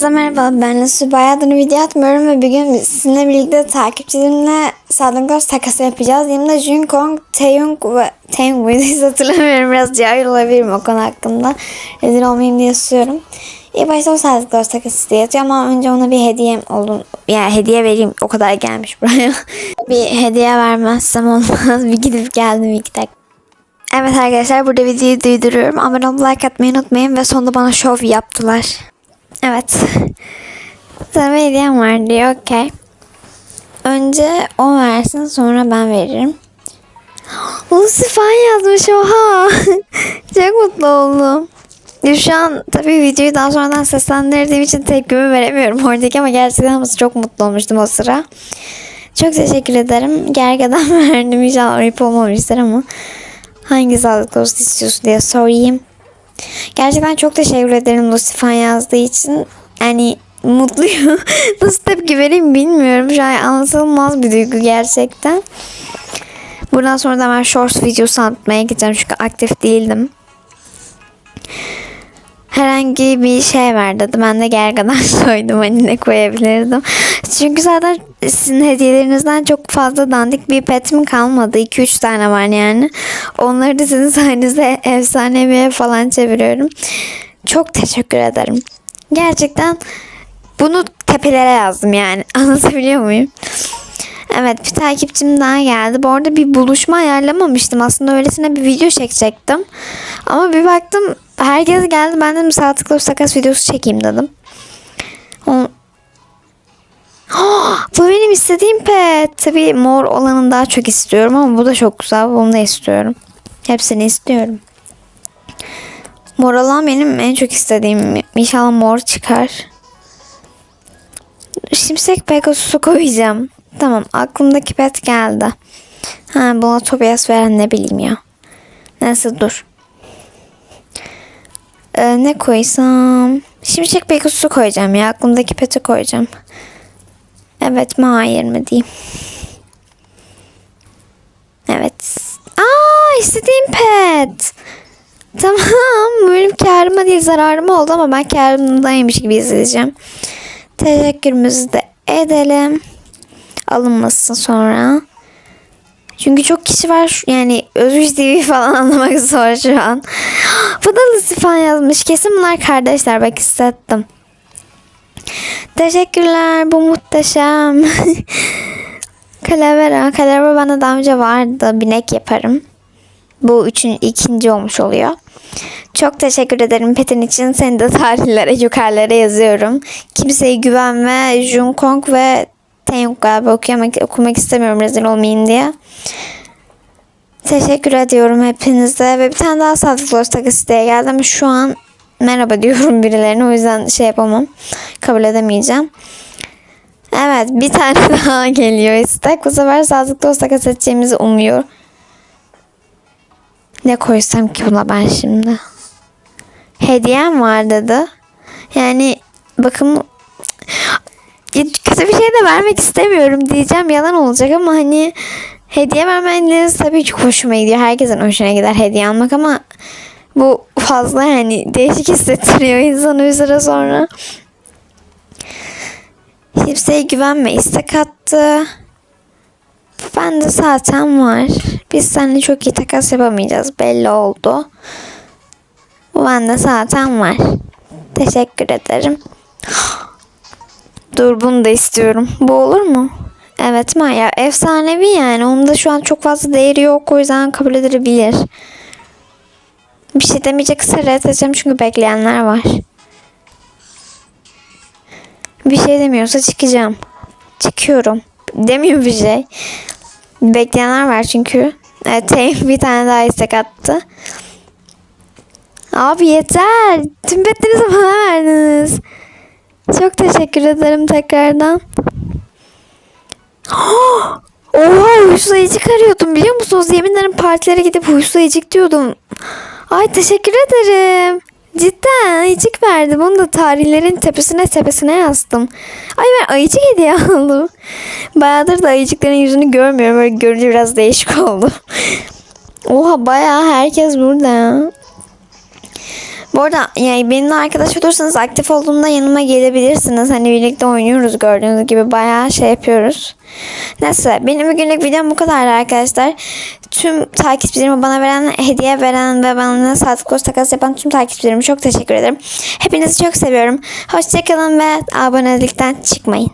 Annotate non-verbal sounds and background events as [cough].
Herkese merhaba ben Nesu. Bayağıdır video atmıyorum ve bugün sizinle birlikte takipçilerimle Ghost takası yapacağız. Yanımda Junkong, Taeyong ve Taeyong muydu [laughs] hiç hatırlamıyorum. Biraz cahil olabilirim o konu hakkında. Rezil olmayayım diye susuyorum. İlk başta o Ghost takası diye yatıyor ama önce ona bir hediyem oldu. Yani hediye vereyim o kadar gelmiş buraya. [laughs] bir hediye vermezsem olmaz. bir gidip geldim iki dakika. Evet arkadaşlar burada videoyu duyduruyorum. Abone olup like atmayı unutmayın ve sonunda bana şov yaptılar. Evet. Sana bir hediyem var diyor. Okey. Önce o versin sonra ben veririm. [gasps] Lucy fan yazmış oha. [laughs] Çok mutlu oldum. Şu an tabii videoyu daha sonradan seslendirdiğim için tepkimi veremiyorum [laughs] oradaki ama gerçekten çok mutlu olmuştum o sıra. Çok teşekkür ederim. Gergeden [laughs] verdim inşallah ayıp olmamıştır ama hangi sağlıklı olsun istiyorsun diye sorayım. Gerçekten çok teşekkür ederim Lucy fan yazdığı için. Yani mutluyum. [laughs] Nasıl tepki vereyim bilmiyorum. Şu an anlatılmaz bir duygu gerçekten. Buradan sonra da ben shorts videosu atmaya gideceğim çünkü aktif değildim. Herhangi bir şey ver dedi. Ben de gergadan [laughs] soydum. Hani ne koyabilirdim. Çünkü zaten sizin hediyelerinizden çok fazla dandik bir petim kalmadı. 2-3 tane var yani. Onları da sizin [laughs] sayenizde efsaneviye falan çeviriyorum. Çok teşekkür ederim. Gerçekten bunu tepelere yazdım yani. [laughs] Anlatabiliyor muyum? Evet bir takipçim daha geldi. Bu arada bir buluşma ayarlamamıştım. Aslında öylesine bir video çekecektim. Ama bir baktım herkes geldi. Ben de Saatlikle takas videosu çekeyim dedim. [gasps] Bu benim istediğim pet. Tabii mor olanını daha çok istiyorum ama bu da çok güzel. Bunu da istiyorum. Hepsini istiyorum. Mor olan benim en çok istediğim. İnşallah mor çıkar. Şimşek Pegasus'u koyacağım. Tamam aklımdaki pet geldi. Ha buna Tobias veren ne bileyim ya. Neyse dur. Ee, ne koysam? Şimşek Pegasus'u koyacağım ya. Aklımdaki peti koyacağım. Evet mi hayır mı diyeyim. Evet. Aa istediğim pet. Tamam bu [laughs] benim karıma değil zararıma oldu ama ben karımdaymış gibi izleyeceğim. Teşekkürümüzü de edelim. Alınmasın sonra. Çünkü çok kişi var yani Özgür TV [laughs] falan anlamak zor şu an. [gasps] Lucy falan yazmış. Kesin bunlar kardeşler bak hissettim. Teşekkürler bu muhteşem. [laughs] Kalavera. Kalavera bana daha önce vardı. Binek yaparım. Bu üçün ikinci olmuş oluyor. Çok teşekkür ederim Petin için. Seni de tarihlere, yukarılara yazıyorum. Kimseye güvenme. Jungkook ve Taeyong galiba okuyamak, okumak istemiyorum rezil olmayayım diye. Teşekkür ediyorum hepinize. Ve bir tane daha Sadık Los takısı diye geldi ama şu an merhaba diyorum [laughs] birilerine. O yüzden şey yapamam. Kabul edemeyeceğim. Evet bir tane [laughs] daha geliyor istek. Bu sefer Sadık Los takısı seçeceğimizi umuyor. Ne koysam ki buna ben şimdi? Hediyem var dedi. Yani bakın kötü bir şey de vermek istemiyorum diyeceğim yalan olacak ama hani hediye vermeniz tabii çok hoşuma gidiyor. Herkesin hoşuna gider hediye almak ama bu fazla yani değişik hissettiriyor insanı bir süre sonra. Kimseye güvenme istek attı. Ben de zaten var. Biz seninle çok iyi takas yapamayacağız belli oldu. Bu bende zaten var. Teşekkür ederim. Dur bunu da istiyorum. Bu olur mu? Evet Maya efsanevi yani. Onun da şu an çok fazla değeri yok. O yüzden kabul edilebilir. Bir şey demeyecekse red edeceğim çünkü bekleyenler var. Bir şey demiyorsa çıkacağım. Çıkıyorum. Demiyor bir şey. Bekleyenler var çünkü. Evet bir tane daha istek attı. Abi yeter. Tüm petlerinizi bana verdiniz. Çok teşekkür ederim tekrardan. [gasps] Oha huysayıcık arıyordum biliyor musunuz? Yemin ederim partilere gidip huysayıcık diyordum. Ay teşekkür ederim. Cidden ayıcık verdi. Bunu da tarihlerin tepesine tepesine yazdım. Ay ben ayıcık hediye [laughs] aldım. Bayağıdır da ayıcıkların yüzünü görmüyorum. Böyle görünce biraz değişik [laughs] oldu. Oha bayağı herkes burada. Bu arada yani benimle arkadaş olursanız aktif olduğumda yanıma gelebilirsiniz. Hani birlikte oynuyoruz gördüğünüz gibi bayağı şey yapıyoruz. Neyse benim bugünlük videom bu kadar arkadaşlar. Tüm takipçilerime bana veren, hediye veren ve bana saat koz takas yapan tüm takipçilerime çok teşekkür ederim. Hepinizi çok seviyorum. Hoşçakalın ve abonelikten çıkmayın.